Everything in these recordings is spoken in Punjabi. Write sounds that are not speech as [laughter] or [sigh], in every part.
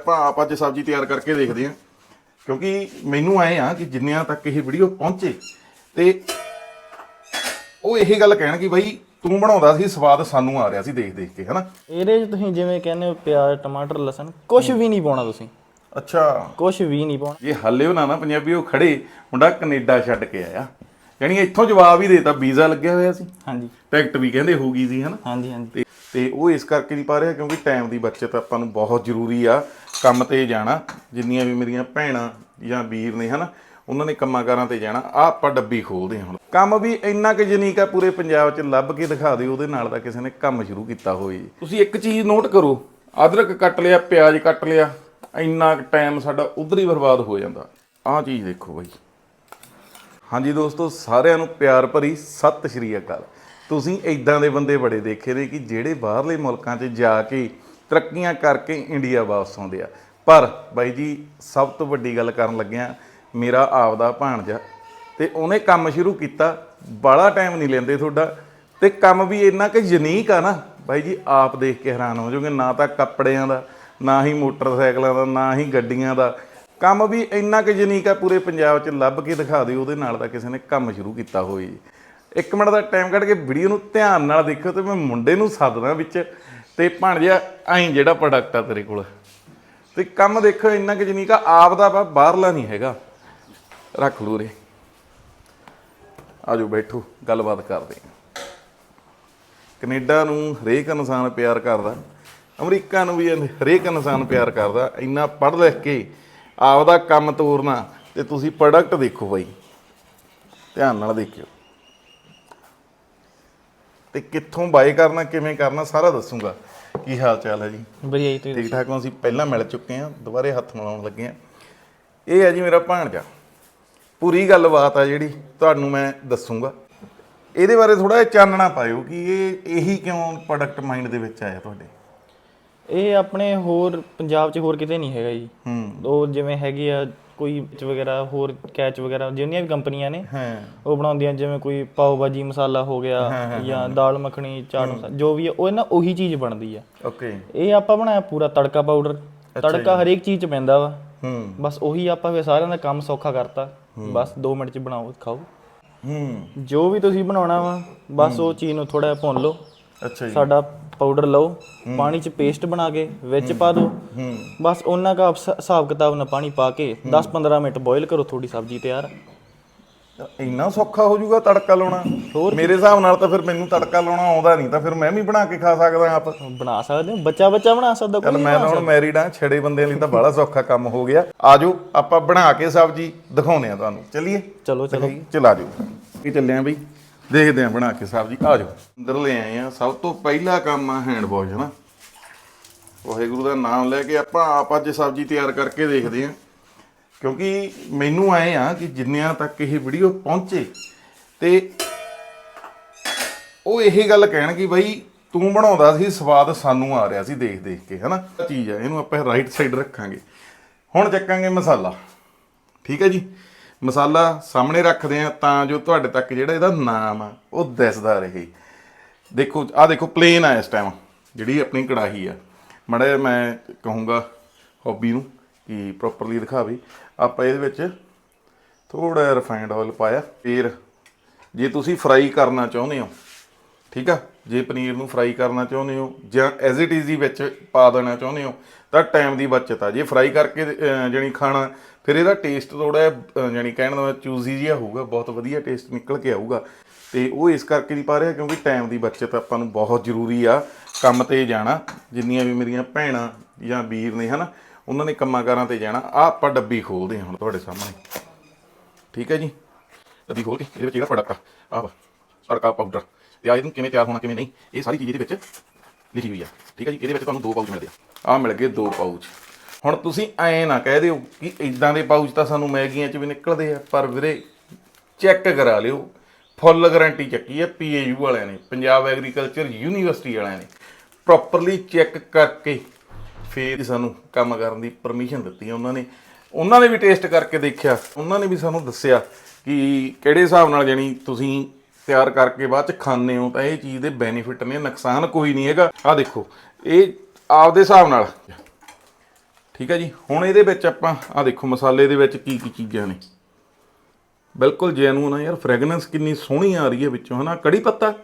ਆਪਾਂ ਆਪ ਅੱਜ ਸਬਜ਼ੀ ਤਿਆਰ ਕਰਕੇ ਦੇਖਦੇ ਹਾਂ। ਕਿਉਂਕਿ ਮੈਨੂੰ ਆਏ ਆ ਕਿ ਜਿੰਨਿਆਂ ਤੱਕ ਇਹ ਵੀਡੀਓ ਪਹੁੰਚੇ ਤੇ ਉਹ ਇਹ ਗੱਲ ਕਹਿਣ ਕਿ ਬਾਈ ਤੂੰ ਬਣਾਉਂਦਾ ਸੀ ਸਵਾਦ ਸਾਨੂੰ ਆ ਰਿਹਾ ਸੀ ਦੇਖ ਦੇਖ ਕੇ ਹਨਾ? ਇਹਦੇ 'ਚ ਤੁਸੀਂ ਜਿਵੇਂ ਕਹਿੰਦੇ ਹੋ ਪਿਆਜ਼ ਟਮਾਟਰ ਲਸਣ ਕੁਝ ਵੀ ਨਹੀਂ ਪਾਉਣਾ ਤੁਸੀਂ। ਅੱਛਾ। ਕੁਝ ਵੀ ਨਹੀਂ ਪਾਉਣਾ। ਜੇ ਹੱਲੇ ਨਾ ਨਾ ਪੰਜਾਬੀ ਉਹ ਖੜੇ ਮੁੰਡਾ ਕੈਨੇਡਾ ਛੱਡ ਕੇ ਆਇਆ। ਯਾਨੀ ਇੱਥੋਂ ਜਵਾਬ ਹੀ ਦੇਤਾ ਵੀਜ਼ਾ ਲੱਗਿਆ ਹੋਇਆ ਸੀ। ਹਾਂਜੀ। ਟਿਕਟ ਵੀ ਕਹਿੰਦੇ ਹੋ ਗਈ ਸੀ ਹਨਾ? ਹਾਂਜੀ ਹਾਂਜੀ। ਤੇ ਤੇ ਉਹ ਇਸ ਕਰਕੇ ਨਹੀਂ ਪਾ ਰਿਹਾ ਕਿਉਂਕਿ ਟਾਈਮ ਦੀ ਬੱਚਤ ਆਪਾਂ ਨੂੰ ਬਹੁਤ ਜ਼ਰੂਰੀ ਆ ਕੰਮ ਤੇ ਜਾਣਾ ਜਿੰਨੀਆਂ ਵੀ ਮੇਰੀਆਂ ਭੈਣਾਂ ਜਾਂ ਵੀਰ ਨੇ ਹਨਾ ਉਹਨਾਂ ਨੇ ਕੰਮਾਂ ਕਾਰਾਂ ਤੇ ਜਾਣਾ ਆ ਆਪਾਂ ਡੱਬੀ ਖੋਲਦੇ ਹਾਂ ਹੁਣ। ਕੰਮ ਵੀ ਇੰਨਾ ਕਿ ਯੂਨੀਕ ਆ ਪੂਰੇ ਪੰਜਾਬ 'ਚ ਲੱਭ ਕੇ ਦਿਖਾ ਦਿਓ ਉਹਦੇ ਨਾਲ ਦਾ ਕਿਸੇ ਨੇ ਕੰਮ ਸ਼ੁਰੂ ਕੀਤਾ ਹੋਵੇ। ਤੁਸੀਂ ਇੱਕ ਚੀਜ਼ ਨੋਟ ਕਰੋ ਅਦਰਕ ਕੱਟ ਲਿਆ ਪਿਆਜ਼ ਕੱਟ ਲਿਆ ਇੰਨਾ ਟਾਈਮ ਸਾਡਾ ਉਧਰ ਹੀ ਬਰਬਾਦ ਹੋ ਜਾਂਦਾ। ਆਹ ਚੀਜ਼ ਦੇਖੋ ਬਾਈ। ਹਾਂਜੀ ਦੋਸਤੋ ਸਾਰਿਆਂ ਨੂੰ ਪਿਆਰ ਭਰੀ ਸਤਿ ਸ਼੍ਰੀ ਅਕਾਲ। ਤੁਸੀਂ ਇਦਾਂ ਦੇ ਬੰਦੇ ਬੜੇ ਦੇਖੇ ਨੇ ਕਿ ਜਿਹੜੇ ਬਾਹਰਲੇ ਮੁਲਕਾਂ 'ਚ ਜਾ ਕੇ ਤਰੱਕੀਆਂ ਕਰਕੇ ਇੰਡੀਆ ਵਾਪਸ ਆਉਂਦੇ ਆ। ਪਰ ਬਾਈ ਜੀ, ਸਭ ਤੋਂ ਵੱਡੀ ਗੱਲ ਕਰਨ ਲੱਗਿਆ, ਮੇਰਾ ਆਪਦਾ ਭਾਣਜਾ ਤੇ ਉਹਨੇ ਕੰਮ ਸ਼ੁਰੂ ਕੀਤਾ ਬੜਾ ਟਾਈਮ ਨਹੀਂ ਲੈਂਦੇ ਤੁਹਾਡਾ ਤੇ ਕੰਮ ਵੀ ਇੰਨਾ ਕਿ ਯੂਨੀਕ ਆ ਨਾ। ਬਾਈ ਜੀ, ਆਪ ਦੇਖ ਕੇ ਹੈਰਾਨ ਹੋ ਜਾਓਗੇ, ਨਾ ਤਾਂ ਕੱਪੜਿਆਂ ਦਾ, ਨਾ ਹੀ ਮੋਟਰਸਾਈਕਲਾਂ ਦਾ, ਨਾ ਹੀ ਗੱਡੀਆਂ ਦਾ। ਕੰਮ ਵੀ ਇੰਨਾ ਕਿ ਯੂਨੀਕ ਆ, ਪੂਰੇ ਪੰਜਾਬ 'ਚ ਲੱਭ ਕੇ ਦਿਖਾ ਦਿਓ, ਉਹਦੇ ਨਾਲ ਤਾਂ ਕਿਸੇ ਨੇ ਕੰਮ ਸ਼ੁਰੂ ਕੀਤਾ ਹੋਵੇ ਜੀ। ਇੱਕ ਮਿੰਟ ਦਾ ਟਾਈਮ ਕੱਢ ਕੇ ਵੀਡੀਓ ਨੂੰ ਧਿਆਨ ਨਾਲ ਦੇਖਿਓ ਤੇ ਮੈਂ ਮੁੰਡੇ ਨੂੰ ਸੱਦਦਾ ਵਿੱਚ। ਤੇ ਭਾਣਜਿਆ ਐਂ ਜਿਹੜਾ ਪ੍ਰੋਡਕਟ ਆ ਤੇਰੇ ਕੋਲ। ਤੇ ਕੰਮ ਦੇਖੋ ਇੰਨਾ ਕਿ ਯੂਨੀਕ ਆ ਆਪ ਦਾ ਵਾ, ਬਾਹਰਲਾ ਨਹੀਂ ਹੈਗਾ। ਰੱਖ ਲੂ ਰੇ ਆਜੋ ਬੈਠੋ, ਗੱਲਬਾਤ ਕਰਦੇ ਹਾਂ। ਕੈਨੇਡਾ ਨੂੰ ਹਰੇਕ ਇਨਸਾਨ ਪਿਆਰ ਕਰਦਾ। ਅਮਰੀਕਾ ਨੂੰ ਵੀ ਹਰੇਕ ਇਨਸਾਨ ਪਿਆਰ ਕਰਦਾ। ਇੰਨਾ ਪੜ੍ਹ ਲਿਖ ਕੇ ਆਪਦਾ ਕੰਮ ਤੋਰਨਾ ਤੇ ਤੁਸੀਂ ਪ੍ਰੋਡਕਟ ਦੇਖੋ ਬਾਈ। ਧਿਆਨ ਨਾਲ ਦੇਖਿਓ। ਤੇ ਕਿੱਥੋਂ ਬਾਈ ਕਰਨਾ ਕਿਵੇਂ ਕਰਨਾ ਸਾਰਾ ਦੱਸੂਗਾ। ਕੀ ਹਾਲ ਚਾਲ ਹੈ ਜੀ? ਵਧੀਆ ਜੀ ਤੁਸੀਂ ਠੀਕ ਠਾਕ ਹੋ? ਅਸੀਂ ਪਹਿਲਾਂ ਮਿਲ ਚੁੱਕੇ ਹਾਂ ਦੁਬਾਰੇ ਹੱਥ ਮਿਲਾਉਣ ਲੱਗੇ ਹਾਂ। ਇਹ ਹੈ ਜੀ ਮੇਰਾ ਭਾਣਜਾ। ਪੂਰੀ ਗੱਲਬਾਤ ਆ ਜਿਹੜੀ ਤੁਹਾਨੂੰ ਮੈਂ ਦੱਸੂਗਾ। ਇਹਦੇ ਬਾਰੇ ਥੋੜਾ ਜਿਹਾ ਚਾਨਣਾ ਪਾਇਓ ਕਿ ਇਹ ਇਹੀ ਕਿਉਂ ਪ੍ਰੋਡਕਟ ਮਾਈਂਡ ਦੇ ਵਿੱਚ ਆਇਆ ਤੁਹਾਡੇ? ਇਹ ਆਪਣੇ ਹੋਰ ਪੰਜਾਬ 'ਚ ਹੋਰ ਕਿਤੇ ਨਹੀਂ ਹੈਗਾ ਜੀ। ਹੂੰ। ਉਹ ਜਿਵੇਂ ਹੈਗੀ ਆ ਕੋਈ ਵਿੱਚ ਵਗੈਰਾ ਹੋਰ ਕੈਚ ਵਗੈਰਾ ਜਿੰਨੀਆਂ ਵੀ ਕੰਪਨੀਆਂ ਨੇ ਹਾਂ। ਉਹ ਬਣਾਉਂਦੀਆਂ ਜਿਵੇਂ ਕੋਈ ਪਾਓ ਭਾਜੀ ਮਸਾਲਾ ਹੋ ਗਿਆ ਜਾਂ ਦਾਲ ਮੱਖਣੀ ਚਾਟ ਮਸਾਲਾ ਜੋ ਵੀ ਹੈ ਉਹ ਨਾ ਉਹੀ ਚੀਜ਼ ਬਣਦੀ ਆ ਓਕੇ। ਇਹ ਆਪਾਂ ਬਣਾਇਆ ਪੂਰਾ ਤੜਕਾ ਪਾਊਡਰ। ਤੜਕਾ ਹਰੇਕ ਚੀਜ਼ 'ਚ ਪੈਂਦਾ ਵਾ। ਹੂੰ। ਬਸ ਉਹੀ ਆਪਾਂ ਫੇ ਸਾਰਿਆਂ ਦਾ ਕੰਮ ਸੌਖਾ ਕਰਤਾ। ਬਸ 2 ਮਿੰਟ 'ਚ ਬਣਾਓ ਖਾਓ। ਹੂੰ। ਜੋ ਵੀ ਤੁਸੀਂ ਬਣਾਉਣਾ ਵਾ ਬਸ ਉਹ ਚੀਜ਼ ਨੂੰ ਥੋੜਾ ਭੁੰਨ ਲਓ। ਅੱਛਾ ਜੀ। ਸਾਡਾ ਪਾਊਡਰ ਲਓ ਪਾਣੀ 'ਚ ਪੇਸਟ ਬਣਾ ਕੇ ਵਿੱਚ ਪਾ ਦਿਓ ਬਸ ਉਹਨਾਂ ਦਾ ਹਿਸ- ਹਿਸਾਬ ਕਿਤਾਬ ਨਾਲ ਪਾਣੀ ਪਾ ਕੇ 10-15 ਮਿੰਟ ਬੋਇਲ ਕਰੋ ਥੋੜੀ ਸਬਜ਼ੀ ਤਿਆਰ। ਇੰਨਾ ਸੌਖਾ ਹੋ ਜਾਊਗਾ ਤੜਕਾ ਲਾਉਣਾ? ਮੇਰੇ ਹਿਸਾਬ ਨਾਲ ਤਾਂ ਫਿਰ ਮੈਨੂੰ ਤੜਕਾ ਲਾਉਣਾ ਆਉਂਦਾ ਨਹੀਂ ਤਾਂ ਫਿਰ ਮੈਂ ਵੀ ਬਣਾ ਕੇ ਖਾ ਸਕਦਾ ਆਪ। ਬਣਾ ਸਕਦੇ ਹੋ? ਬੱਚਾ ਬੱਚਾ ਬਣਾ ਸਕਦਾ ਚੱਲ ਕੋਈ ਮੈਂ ਤਾਂ ਹੁਣ ਮੈਰਿਡ ਆ ਛੜੇ ਬੰਦੇ ਲਈ ਤਾਂ ਬੜਾ ਸੌਖਾ ਕੰਮ ਹੋ ਗਿਆ। ਆਜੋ ਆਪਾਂ ਬਣਾ ਕੇ ਸਬਜ਼ੀ ਦਿਖਾਉਨੇ ਆ ਤੁਹਾਨੂੰ। ਚਲਿਏ? ਚਲੋ ਚਲੋ। ਚਲਾ ਜਾਓ ਕੀ ਚੱਲੇ ਆ ਬਈ? ਦੇਖਦੇ ਆ ਬਣਾ ਕੇ ਸਬਜ਼ੀ ਆਜੋ ਅੰਦਰ ਲੈ ਆਏ ਆ ਸਭ ਤੋਂ ਪਹਿਲਾ ਕੰਮ ਆ ਹੈਂਡ ਵਾਸ਼ ਹਨਾ? ਵਾਹਿਗੁਰੂ ਦਾ ਨਾਮ ਲੈ ਕੇ ਆਪਾਂ ਆਪ ਅੱਜ ਸਬਜ਼ੀ ਤਿਆਰ ਕਰਕੇ ਦੇਖਦੇ ਆ ਕਿਉਂਕਿ ਮੈਨੂੰ ਆਏ ਆ ਕਿ ਜਿੰਨਿਆਂ ਤੱਕ ਇਹ ਵੀਡੀਓ ਪਹੁੰਚੇ, ਤੇ ਉਹ ਇਹ ਗੱਲ ਕਹਿਣ ਕਿ ਬਈ ਤੂੰ ਬਣਾਉਂਦਾ ਸੀ, ਸਵਾਦ ਸਾਨੂੰ ਆ ਰਿਹਾ ਸੀ ਦੇਖ ਦੇਖ ਕੇ, ਹਨਾ? ਇਹ ਚੀਜ਼ ਆ, ਇਹਨੂੰ ਆਪਾਂ ਰਾਈਟ ਸਾਈਡ ਰੱਖਾਂਗੇ। ਹੁਣ ਚੱਕਾਂਗੇ ਮਸਾਲਾ। ਠੀਕ ਹੈ ਜੀ? ਮਸਾਲਾ ਸਾਹਮਣੇ ਰੱਖਦੇ ਆ ਤਾਂ ਜੋ ਤੁਹਾਡੇ ਤੱਕ ਜਿਹੜਾ ਇਹਦਾ ਨਾਮ ਆ ਉਹ ਦਿਸਦਾ ਰਹੇ। ਦੇਖੋ ਆ ਦੇਖੋ ਪਲੇਨ ਆ ਇਸ ਟਾਈਮ ਜਿਹੜੀ ਆਪਣੀ ਕੜਾਹੀ ਆ। ਮੜਾ ਮੈਂ ਕਹੂੰਗਾ ਹੌਬੀ ਨੂੰ ਕਿ ਪ੍ਰੋਪਰਲੀ ਦਿਖਾਵੇ। ਆਪਾਂ ਇਹਦੇ ਵਿੱਚ ਥੋੜਾ ਜਿਹਾ ਰਿਫਾਈਨਡ ਆਇਲ ਪਾਇਆ। ਫਿਰ ਜੇ ਤੁਸੀਂ ਫਰਾਈ ਕਰਨਾ ਚਾਹੁੰਦੇ ਹੋ ਠੀਕ ਆ? ਜੇ ਪਨੀਰ ਨੂੰ ਫਰਾਈ ਕਰਨਾ ਚਾਹੁੰਦੇ ਹੋ ਜਾਂ ਐਜ਼ ਇਟ ਇਜ਼ ਹੀ ਵਿੱਚ ਪਾ ਦੇਣਾ ਚਾਹੁੰਦੇ ਹੋ ਤਾਂ ਟਾਈਮ ਦੀ ਬਚਤ ਆ। ਜੇ ਫਰਾਈ ਕਰਕੇ ਅਹ, ਜਾਣੀ ਖਾਣਾ ਫਿਰ ਇਹਦਾ ਟੇਸਟ ਥੋੜਾ ਜਾਣੀ ਕਹਿਣ ਦਾ ਚੂਜ਼ੀ ਜਿਹਾ ਹੋਊਗਾ ਬਹੁਤ ਵਧੀਆ ਟੇਸਟ ਨਿਕਲ ਕੇ ਆਊਗਾ। ਤੇ ਉਹ ਇਸ ਕਰਕੇ ਨਹੀਂ ਪਾ ਰਿਹਾ ਕਿਉਂਕਿ ਟਾਈਮ ਦੀ ਬਚਤ ਆਪਾਂ ਨੂੰ ਬਹੁਤ ਜ਼ਰੂਰੀ ਆ ਕੰਮ ਤੇ ਜਾਣਾ। ਜਿੰਨੀਆਂ ਵੀ ਮੇਰੀਆਂ ਭੈਣਾਂ ਜਾਂ ਵੀਰ ਨੇ ਹਨਾ ਉਹਨਾਂ ਨੇ ਕੰਮਾਂ ਕਾਰਾਂ ਤੇ ਜਾਣਾ। ਆ ਆਪਾਂ ਡੱਬੀ ਖੋਲਦੇ ਹਾਂ ਹੁਣ ਤੁਹਾਡੇ ਸਾਹਮਣੇ। ਠੀਕ ਹੈ ਜੀ? ਡੱਬੀ ਖੋਲ ਕੇ ਇਹਦੇ ਵਿੱਚ ਇਹਦਾ ਪ੍ਰੋਡਕਟ ਆ ਆਹ ਵਾ, ਤੜਕਾ ਪਾਊਡਰ ਤੇ ਆ ਇਹਨੂੰ ਕਿਵੇਂ ਤਿਆਰ ਹੋਣਾ ਕਿਵੇਂ ਨਹੀਂ ਇਹ ਸਾਰੀ ਚੀਜ਼ ਇਹਦੇ ਵਿੱਚ ਲਿਖੀ ਹੋਈ ਆ। ਠੀਕ ਹੈ ਜੀ? ਇਹਦੇ ਵਿੱਚ ਤੁਹਾਨੂੰ ਦੋ ਪਾਊਚ ਮਿਲਦੇ ਆ। ਆ ਮਿਲ ਗਏ ਦੋ ਪਾਊਚ ਹੁਣ ਤੁਸੀਂ ਐਂ ਨਾ ਕਹਿ ਦਿਓ ਕਿ ਇਦਾਂ ਦੇ ਪਾਊਚ ਤਾਂ ਸਾਨੂੰ ਮੈਗੀਆਂ 'ਚ ਵੀ ਨਿਕਲਦੇ ਆ, ਪਰ ਵੀਰੇ ਚੈੱਕ ਕਰਾ ਲਿਓ। ਫੁੱਲ ਗਾਰੰਟੀ ਚੱਕੀ ਹੈ ਪੀਏਯੂ ਵਾਲਿਆਂ ਨੇ, ਪੰਜਾਬ ਐਗਰੀਕਲਚਰ ਯੂਨੀਵਰਸਿਟੀ ਵਾਲਿਆਂ ਨੇ। ਪ੍ਰੋਪਰਲੀ ਚੈੱਕ ਕਰਕੇ ਫੇਰ ਸਾਨੂੰ ਕੰਮ ਕਰਨ ਦੀ ਪਰਮਿਸ਼ਨ ਦਿੱਤੀ ਉਹਨਾਂ ਨੇ। ਉਹਨਾਂ ਨੇ ਵੀ ਟੇਸਟ ਕਰਕੇ ਦੇਖਿਆ, ਉਹਨਾਂ ਨੇ ਵੀ ਸਾਨੂੰ ਦੱਸਿਆ ਕਿ ਕਿਹੜੇ ਹਿਸਾਬ ਨਾਲ ਜਾਣੀ ਤੁਸੀਂ ਤਿਆਰ ਕਰਕੇ ਬਾਅਦ ਚ ਖਾਣੇ ਹੋ, ਤਾਂ ਇਹ ਚੀਜ਼ ਦੇ ਬੈਨੀਫਿਟ ਨੇ, ਨੁਕਸਾਨ ਕੋਈ ਨਹੀਂ ਹੈਗਾ। ਆ ਦੇਖੋ, ਇਹ ਆਪਦੇ ਹਿਸਾਬ ਨਾਲ। ਠੀਕ ਹੈ ਜੀ? ਹੁਣ ਇਹਦੇ ਵਿੱਚ ਆਪਾਂ ਆ ਦੇਖੋ ਮਸਾਲੇ ਦੇ ਵਿੱਚ ਕੀ ਕੀ ਚੀਜ਼ਾਂ ਨੇ। ਬਿਲਕੁਲ ਜੈਨੂਨ ਆ ਯਾਰ ਫ੍ਰੈਗਨੈਂਸ ਕਿੰਨੀ ਸੋਹਣੀ ਆ ਰਹੀ ਹੈ ਵਿੱਚੋਂ ਹਨਾ? ਕੜੀ ਪੱਤਾ?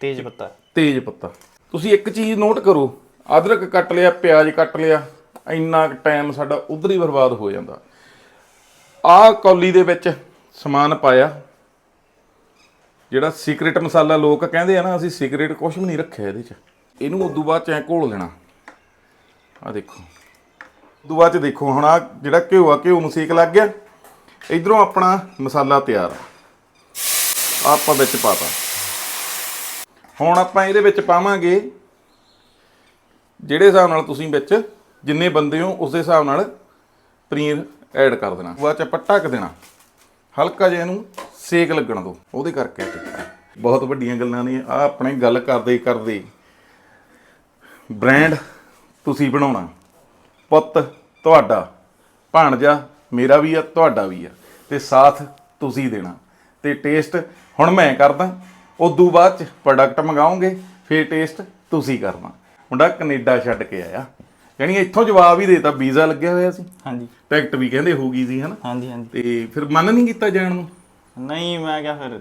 ਤੇਜ ਪੱਤਾ। ਤੇਜ ਪੱਤਾ। ਤੁਸੀਂ ਇੱਕ ਚੀਜ਼ ਨੋਟ ਕਰੋ ਅਦਰਕ ਕੱਟ ਲਿਆ ਪਿਆਜ਼ ਕੱਟ ਲਿਆ ਇੰਨਾ ਟਾਈਮ ਸਾਡਾ ਉਧਰ ਹੀ ਬਰਬਾਦ ਹੋ ਜਾਂਦਾ। ਆਹ ਕੌਲੀ ਦੇ ਵਿੱਚ ਸਮਾਨ ਪਾਇਆ। ਜਿਹੜਾ ਸੀਕ੍ਰੀਟ ਮਸਾਲਾ ਲੋਕ ਕਹਿੰਦੇ ਆ ਨਾ ਅਸੀਂ ਸੀਕ੍ਰੀਟ ਕੁਝ ਵੀ ਨਹੀਂ ਰੱਖਿਆ ਇਹਦੇ 'ਚ। ਇਹਨੂੰ ਉਦੋਂ ਬਾਅਦ ਚ ਐ ਘੋਲ ਲੈਣਾ। ਆ ਦੇਖੋ। ਬਾਅਦ ਚ ਦੇਖੋ, ਹੁਣ ਆ ਜਿਹੜਾ ਘਿਓ ਆ, ਘਿਓ ਨੂੰ ਸੇਕ ਲੱਗ ਗਿਆ। ਇਧਰੋਂ ਆਪਣਾ ਮਸਾਲਾ ਤਿਆਰ ਆ। ਆਪਾਂ ਵਿੱਚ ਪਾਤਾ ਹੁਣ ਆਪਾਂ ਇਹਦੇ ਵਿੱਚ ਪਾਵਾਂਗੇ, ਜਿਹੜੇ ਹਿਸਾਬ ਨਾਲ ਤੁਸੀਂ ਵਿੱਚ ਜਿੰਨੇ ਬੰਦੇ ਹੋ, ਉਸ ਦੇ ਹਿਸਾਬ ਨਾਲ ਪਨੀਰ ਐਡ ਕਰ ਦੇਣਾ। ਬਾਅਦ ਚ ਆਪਾਂ ਢੱਕ ਦੇਣਾ। ਹਲਕਾ ਜਿਹਾ ਇਹਨੂੰ ਸੇਕ ਲੱਗਣ ਦਿਓ। ਉਹਦੇ ਕਰਕੇ ਇਹ ਬਹੁਤ ਵੱਡੀਆਂ ਗੱਲਾਂ ਨੇ। ਆ ਆਪਣੇ ਗੱਲ ਕਰਦੇ ਕਰਦੇ ਬ੍ਰਾਂਡ ਤੁਸੀਂ ਬਣਾਉਣਾ। ਪੁੱਤ ਤੁਹਾਡਾ ਭਾਣਜਾ ਮੇਰਾ ਵੀ ਆ ਤੁਹਾਡਾ ਵੀ ਆ ਤੇ ਸਾਥ ਤੁਸੀਂ ਦੇਣਾ। ਤੇ ਟੇਸਟ ਹੁਣ ਮੈਂ ਕਰਦਾ ਉਦੋਂ ਬਾਅਦ ਚ ਪ੍ਰੋਡਕਟ ਮੰਗਾਓਗੇ ਫੇਰ ਟੇਸਟ ਤੁਸੀਂ ਕਰਨਾ। ਮੁੰਡਾ ਕੈਨੇਡਾ ਛੱਡ ਕੇ ਆਇਆ। ਯਾਨੀ ਇੱਥੋਂ ਜਵਾਬ ਹੀ ਦੇਤਾ ਵੀਜ਼ਾ ਲੱਗਿਆ ਹੋਇਆ ਸੀ। ਹਾਂਜੀ। ਟਿਕਟ ਵੀ ਕਹਿੰਦੇ ਹੋ ਗਈ ਸੀ ਹਨਾ? ਹਾਂਜੀ ਹਾਂਜੀ। ਤੇ ਫਿਰ ਮਨ ਨਹੀਂ ਕੀਤਾ ਜਾਣ ਨੂੰ? ਨਹੀਂ ਮੈਂ ਕਿਹਾ ਫਿਰ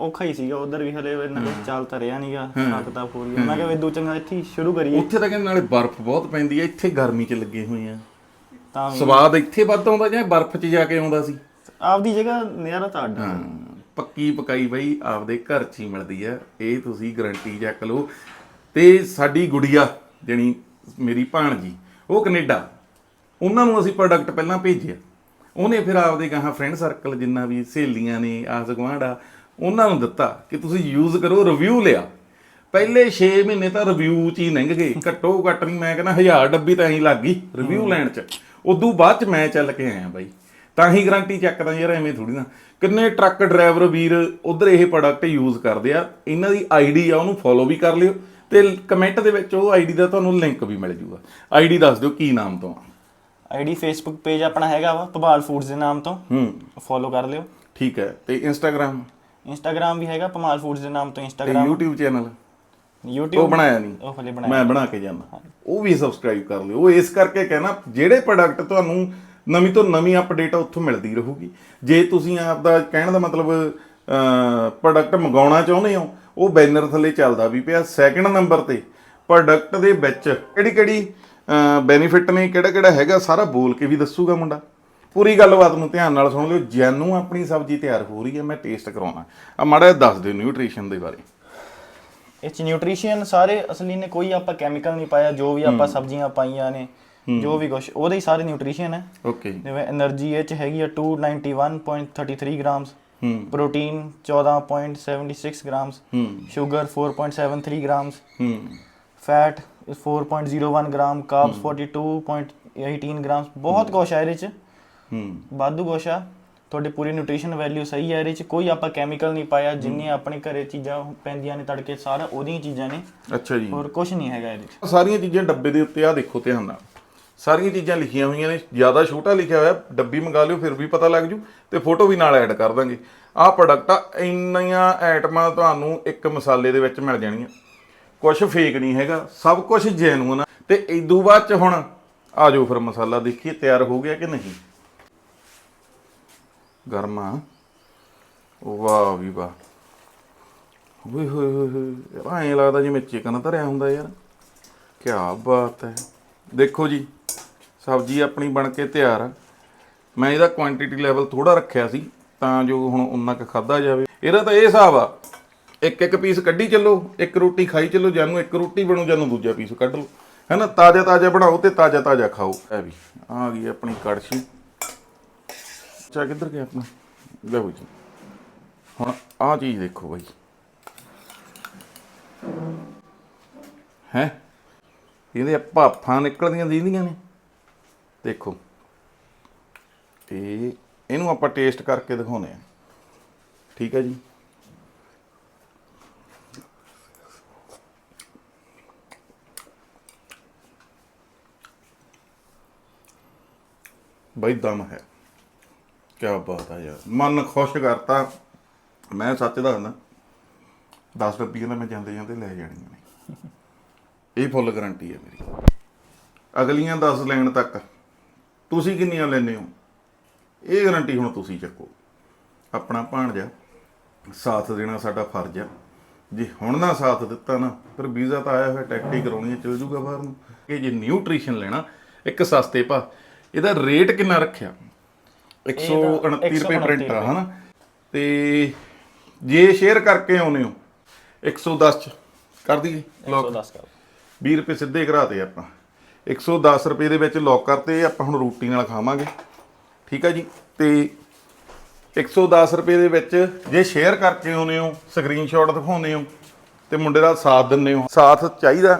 ਔਖਾ ਹੀ ਸੀਗਾ ਉਧਰ ਵੀ ਹਲੇ ਇਹਨਾਂ ਦਾ ਚੱਲ ਤਾਂ ਰਿਹਾ ਨਹੀਂਗਾ ਹੱਕਦਾ ਫੂਰ ਗਿਆ ਮੈਂ ਕਿਹਾ ਵੇਦੂ ਚੰਗਾ ਇੱਥੇ ਹੀ ਸ਼ੁਰੂ ਕਰੀਏ। ਉੱਥੇ ਤਾਂ ਕਹਿੰਦੇ ਨਾਲੇ ਬਰਫ਼ ਬਹੁਤ ਪੈਂਦੀ ਹੈ ਇੱਥੇ ਗਰਮੀ 'ਚ ਲੱਗੇ ਹੋਏ ਆ। ਤਾਂ ਵੀ ਸਵਾਦ ਇੱਥੇ ਵੱਧ ਆਉਂਦਾ ਜਾਂ ਬਰਫ਼ 'ਚ ਜਾ ਕੇ ਆਉਂਦਾ ਸੀ? ਆਪਦੀ ਜਗ੍ਹਾ ਨਜ਼ਾਰਾ ਤਾਂ ਅੱਡ ਆ। ਹਾਂ, ਪੱਕੀ ਪਕਾਈ ਬਈ ਆਪਦੇ ਘਰ 'ਚ ਹੀ ਮਿਲਦੀ ਆ। ਇਹ ਤੁਸੀਂ ਗਰੰਟੀ ਚੱਕ ਲਓ। ਤੇ ਸਾਡੀ ਗੁੜੀਆ ਜਣੀ ਮੇਰੀ ਭਾਣਜੀ ਉਹ ਕੈਨੇਡਾ। ਉਹਨਾਂ ਨੂੰ ਅਸੀਂ ਪ੍ਰੋਡਕਟ ਪਹਿਲਾਂ ਭੇਜਿਆ। ਉਹਨੇ ਫਿਰ ਆਪਦੇ ਗਾਹਾਂ ਫਰੈਂਡ ਸਰਕਲ ਜਿੰਨਾ ਵੀ ਸਹੇਲੀਆਂ ਨੇ ਆਸ ਗੁਆਂਢਾ ਉਹਨਾਂ ਨੂੰ ਦਿੱਤਾ ਕਿ ਤੁਸੀਂ ਯੂਜ਼ ਕਰੋ ਰਿਵਿਊ ਲਿਆ। ਪਹਿਲੇ 6 ਮਹੀਨੇ ਤਾਂ ਰਿਵਿਊ 'ਚ ਹੀ ਲੰਘ ਗਏ। ਘੱਟੋ ਘੱਟ ਨਹੀਂ ਮੈਂ ਕਹਿੰਦਾ 1000 ਡੱਬੀ ਤਾਂ ਐਂ ਲੱਗ ਗਈ ਰਿਵਿਊ ਲੈਣ 'ਚ। ਉਦੋਂ ਬਾਅਦ 'ਚ ਮੈਂ ਚੱਲ ਕੇ ਆਇਆ ਬਾਈ। ਤਾਂ ਹੀ ਗਾਰੰਟੀ ਚੱਕਦਾ ਯਾਰ ਐਵੇਂ ਥੋੜੀ ਨਾ। ਕਿੰਨੇ ਟਰੱਕ ਡਰਾਈਵਰ ਵੀਰ ਉਧਰ ਇਹ ਪ੍ਰੋਡਕਟ ਯੂਜ਼ ਕਰਦੇ ਆ। ਇਹਨਾਂ ਦੀ ਆਈਡੀ ਆ ਉਹਨੂੰ ਫੋਲੋ ਵੀ ਕਰ ਲਿਓ। ਤੇ ਕਮੈਂਟ ਦੇ ਵਿੱਚ ਉਹ ਆਈਡੀ ਦਾ ਤੁਹਾਨੂੰ ਲਿੰਕ ਵੀ ਮਿਲ ਜੂਗਾ। ਆਈਡੀ ਦੱਸ ਦਿਓ ਕੀ ਨਾਮ ਤੋਂ ਆਈਡੀ ਫੇਸਬੁੱਕ ਪੇਜ ਆਪਣਾ ਹੈਗਾ ਵਾ ਭਵਾਲ ਫੂਡਸ ਦੇ ਨਾਮ ਤੋਂ। ਹੂੰ। ਫੋਲੋ ਕਰ ਲਿਓ। ਠੀਕ ਹੈ। ਤੇ ਇੰਸਟਾਗ੍ਰam ਇੰਸਟਾਗ੍ਰam ਵੀ ਹੈਗਾ ਭਮਾਲ ਫੂਡਸ ਦੇ ਨਾਮ ਤੋਂ ਤੇ ਇੰਸਟਾਗ੍ਰam YouTube ਚੈਨਲ YouTube ਉਹ ਬਣਾਇਆ ਨਹੀਂ ਉਹ ਹਲੇ ਬਣਾਇਆ ਮੈਂ ਬਣਾ ਕੇ ਜਾਣਾ ਉਹ ਵੀ ਸਬਸਕ੍ਰਾਈਬ ਕਰ ਲਿਓ। ਉਹ ਇਸ ਕਰਕੇ ਕਹਿਣਾ ਜਿਹੜੇ ਪ੍ਰੋਡਕਟ ਤੁਹਾਨੂੰ ਨਵੀਂ ਤੋਂ ਨਵੀਂ ਅਪਡੇਟ ਉੱਥੋਂ ਮਿਲਦੀ ਰਹੂਗੀ। ਜੇ ਤੁਸੀਂ ਆਪ ਦਾ ਕਹਿਣ ਦਾ ਮਤਲਬ ਪ੍ਰੋਡਕਟ ਮੰਗਾਉਣਾ ਚਾਹੁੰਦੇ ਹੋ ਉਹ ਬੈਨਰ ਥੱਲੇ ਚੱਲਦਾ ਵੀ ਪਿਆ ਸੈਕੰਡ ਨੰਬਰ ਤੇ। ਪ੍ਰੋਡਕਟ ਦੇ ਵਿੱਚ ਕਿਹੜੀ ਕਿਹੜੀ ਬੈਨੀਫਿਟ ਨੇ ਕਿਹੜਾ ਕਿਹੜਾ ਹੈਗਾ ਸਾਰਾ ਬੋਲ ਕੇ ਵੀ ਦੱਸੂਗਾ ਮੁੰਡਾ। ਪੂਰੀ ਗੱਲਬਾਤ ਨੂੰ ਧਿਆਨ ਨਾਲ ਸੁਣ ਲਿਓ ਜੈਨੂ ਆਪਣੀ ਸਬਜ਼ੀ ਤਿਆਰ ਹੋ ਰਹੀ ਹੈ ਮੈਂ ਟੇਸਟ ਕਰਾਉਣਾ। ਆ ਮਾੜਾ ਜਿਹਾ ਦੱਸ ਦਿਓ ਨਿਊਟ੍ਰੀਸ਼ਨ ਦੇ ਬਾਰੇ। ਇਹ ਚ ਨਿਊਟ੍ਰੀਸ਼ਨ ਸਾਰੇ ਅਸਲੀ ਨੇ ਕੋਈ ਆਪਾਂ ਕੈਮੀਕਲ ਨਹੀਂ ਪਾਇਆ ਜੋ ਵੀ ਆਪਾਂ ਸਬਜ਼ੀਆਂ ਪਾਈਆਂ ਨੇ ਜੋ ਵੀ ਕੁਛ ਉਹਦੇ ਹੀ ਸਾਰੇ ਨਿਊਟ੍ਰੀਸ਼ਨ ਹੈ। ਓਕੇ ਜਿਵੇਂ એનર્ਜੀ ਇਹ ਚ ਹੈਗੀ ਆ 291.33 grams protein 14.76 grams sugar 4.73 grams fat 4.01 gram carbs 42.18 grams ਬਹੁਤ ਕੁਛ ਹੈ ਇਹਦੇ ਚ। ਹੂੰ। ਵਾਧੂ ਕੁਛ ਆ। ਤੁਹਾਡੇ ਪੂਰੀ ਨਿਊਟ੍ਰੀਸ਼ਨ ਵੈਲਿਊ ਸਹੀ ਹੈ ਇਹਦੇ ਚ ਕੋਈ ਆਪਾਂ ਕੈਮੀਕਲ ਨਹੀਂ ਪਾਇਆ ਜਿੰਨੀ ਆਪਣੇ ਘਰੇ ਚੀਜ਼ਾਂ ਪੈਂਦੀਆਂ ਨੇ ਤੜਕੇ ਸਾਰਾ ਉਹਦੀਆਂ ਚੀਜ਼ਾਂ ਨੇ। ਅੱਛਾ ਜੀ। ਹੋਰ ਕੁਝ ਨਹੀਂ ਹੈਗਾ ਇਹਦੇ ਚ। ਸਾਰੀਆਂ ਚੀਜ਼ਾਂ ਡੱਬੇ ਦੇ ਉੱਤੇ ਆ ਦੇਖੋ ਧਿਆਨ ਨਾਲ। ਸਾਰੀਆਂ ਚੀਜ਼ਾਂ ਲਿਖੀਆਂ ਹੋਈਆਂ ਨੇ ਜ਼ਿਆਦਾ ਛੋਟਾ ਲਿਖਿਆ ਹੋਇਆ ਡੱਬੀ ਮੰਗਾ ਲਿਓ ਫਿਰ ਵੀ ਪਤਾ ਲੱਗ ਜੂ ਤੇ ਫੋਟੋ ਵੀ ਨਾਲ ਐਡ ਕਰ ਦਾਂਗੇ। ਆਹ ਪ੍ਰੋਡਕਟ ਆ ਇੰਨੀਆਂ ਆਈਟਮਾਂ ਤੁਹਾਨੂੰ ਇੱਕ ਮਸਾਲੇ ਦੇ ਵਿੱਚ ਮਿਲ ਜਾਣਗੀਆਂ। ਕੁਝ ਫੇਕ ਨਹੀਂ ਹੈਗਾ ਸਭ ਕੁਝ ਜੈਨੂਨ ਆ। ਤੇ ਇਦੋਂ ਬਾਅਦ ਚ ਹੁਣ ਆ ਜਾਓ ਫਿਰ ਮਸਾਲਾ ਦੇਖੀਏ ਤਿਆਰ ਹੋ ਗਿਆ ਕਿ ਨਹੀਂ। ਗਰਮ ਗਰਮਾ ਵਾਹ ਵੀ ਵਾਹ। ਓਏ ਹੋਏ ਹੋਏ ਹੋਏ ਐਂ ਲੱਗਦਾ ਜਿਵੇਂ ਚਿਕਨ ਧਰਿਆ ਹੁੰਦਾ ਯਾਰ। ਕੀ ਬਾਤ ਹੈ। ਦੇਖੋ ਜੀ, ਸਬਜ਼ੀ ਆਪਣੀ ਬਣ ਕੇ ਤਿਆਰ ਆ। ਮੈਂ ਇਹਦਾ ਕੁਆਂਟੀਟੀ ਲੈਵਲ ਥੋੜਾ ਰੱਖਿਆ ਸੀ, ਤਾਂ ਜੋ ਹੁਣ ਉਨਾ ਕੁ ਖਾਦਾ ਜਾਵੇ। ਇਹਦਾ ਤਾਂ ਇਹ ਹਿਸਾਬ ਆ, ਇੱਕ ਇੱਕ ਪੀਸ ਕੱਢੀ ਚੱਲੋ, ਇੱਕ ਰੋਟੀ ਖਾਈ ਚੱਲੋ ਜਾਨੂੰ ਇੱਕ ਰੋਟੀ ਬਣੂ ਜਾਨੂੰ ਦੂਜਾ ਪੀਸ ਕੱਢ ਲਓ। ਹੈਨਾ ਤਾਜ਼ਾ ਤਾਜ਼ਾ ਬਣਾਓ ਤੇ ਤਾਜ਼ਾ ਤਾਜ਼ਾ ਖਾਓ। ਇਹ ਵੀ, ਆ ਗਈ ਆਪਣੀ ਕੜਛੀ। ਚਾ ਕਿੱਧਰ ਗਿਆ ਆਪਣਾ? ਲਓ ਜੀ ਹੁਣ ਆਹ ਚੀਜ਼ ਦੇਖੋ ਬਾਈ। ਹੈ? ਇਹਦੇ ਭਾਫਾਂ ਨਿਕਲਦੀਆਂ ਦੀਦੀਆਂ ਨੇ। ਦੇਖੋ। ਤੇ ਇਹਨੂੰ ਆਪਾਂ ਟੇਸਟ ਕਰਕੇ ਦਿਖਾਉਨੇ ਆ ਠੀਕ ਹੈ ਜੀ? ਬਾਈ ਦਮ ਹੈ। ਕੀ ਬਾਤ ਹੈ ਯਾਰ। ਮਨ ਖੁਸ਼ ਕਰਤਾ। ਮੈਂ ਸੱਚ ਦੱਸਦਾ 10 ਰੁਪਏ ਤਾਂ ਮੈਂ ਜਾਂਦੇ ਜਾਂਦੇ ਲੈ ਜਾਣੀਆਂ ਨੇ। [laughs] ਇਹ ਫੁੱਲ ਗਾਰੰਟੀ ਹੈ ਮੇਰੀ। ਅਗਲੀਆਂ 10 ਲੈਣ ਤੱਕ ਤੁਸੀਂ ਕਿੰਨੀਆਂ ਲੈਂਦੇ ਹੋ? ਇਹ ਗਾਰੰਟੀ ਹੁਣ ਤੁਸੀਂ ਚੱਕੋ। ਆਪਣਾ ਭਾਣਜਾ ਸਾਥ ਦੇਣਾ ਸਾਡਾ ਫਰਜ਼ ਆ। ਜੇ ਹੁਣ ਨਾ ਸਾਥ ਦਿੱਤਾ ਨਾ ਫਿਰ ਵੀਜ਼ਾ ਤਾਂ ਆਇਆ ਹੋਇਆ ਟੈਕਟੀ ਕਰਾਉਣੀ ਹੈ ਚਲ ਜੂਗਾ ਬਾਹਰ ਨੂੰ। ਇਹ ਜੇ ਨਿਊਟ੍ਰੀਸ਼ਨ ਲੈਣਾ ਇੱਕ ਸਸਤੇ ਭਾ ਇਹਦਾ ਰੇਟ ਕਿੰਨਾ ਰੱਖਿਆ? 129 ਰੁਪਏ ਪ੍ਰਿੰਟ ਆ ਹਨਾ? ਤੇ ਜੇ ਸ਼ੇਅਰ ਕਰਕੇ ਆਉਨੇ ਹੋ 110 ਚ ਕਰ ਦਈਏ ਲੋਕ 110 ਕਰ 20 ਰੁਪਏ ਸਿੱਧੇ ਕਰਾਤੇ ਆਪਾਂ। 110 ਰੁਪਏ ਦੇ ਵਿੱਚ ਲੌਕ ਕਰਤੇ ਆਪਾਂ ਹੁਣ ਰੋਟੀ ਨਾਲ ਖਾਵਾਂਗੇ। ਠੀਕ ਆ ਜੀ? ਤੇ 110 ਰੁਪਏ ਦੇ ਵਿੱਚ ਜੇ ਸ਼ੇਅਰ ਕਰਕੇ ਆਉਨੇ ਹੋ ਸਕਰੀਨਸ਼ਾਟ ਦਿਖਾਉਂਦੇ ਹੋ ਤੇ ਮੁੰਡੇ ਦਾ ਸਾਥ ਦਿੰਦੇ ਹੋ। ਸਾਥ ਚਾਹੀਦਾ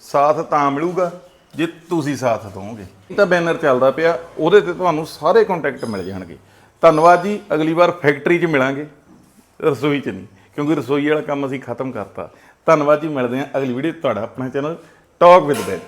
ਸਾਥ ਤਾਂ ਮਿਲੂਗਾ। ਜੇ ਤੁਸੀਂ ਸਾਥ ਦਿਓਗੇ ਇਹ ਤਾਂ ਬੈਨਰ ਚੱਲਦਾ ਪਿਆ, ਉਹਦੇ ਤੇ ਤੁਹਾਨੂੰ ਸਾਰੇ ਕੰਟੈਕਟ ਮਿਲ ਜਾਣਗੇ। ਧੰਨਵਾਦ ਜੀ, ਅਗਲੀ ਵਾਰ ਫੈਕਟਰੀ 'ਚ ਮਿਲਾਂਗੇ। ਰਸੋਈ 'ਚ ਨਹੀਂ, ਕਿਉਂਕਿ ਰਸੋਈ ਵਾਲਾ ਕੰਮ ਅਸੀਂ ਖਤਮ ਕਰਤਾ। ਧੰਨਵਾਦ ਜੀ, ਮਿਲਦੇ ਹਾਂ ਅਗਲੀ ਵੀਡੀਓ ਤੁਹਾਡਾ ਆਪਣਾ ਚੈਨਲ ਟਾਕ ਵਿਦ ਬੈਨ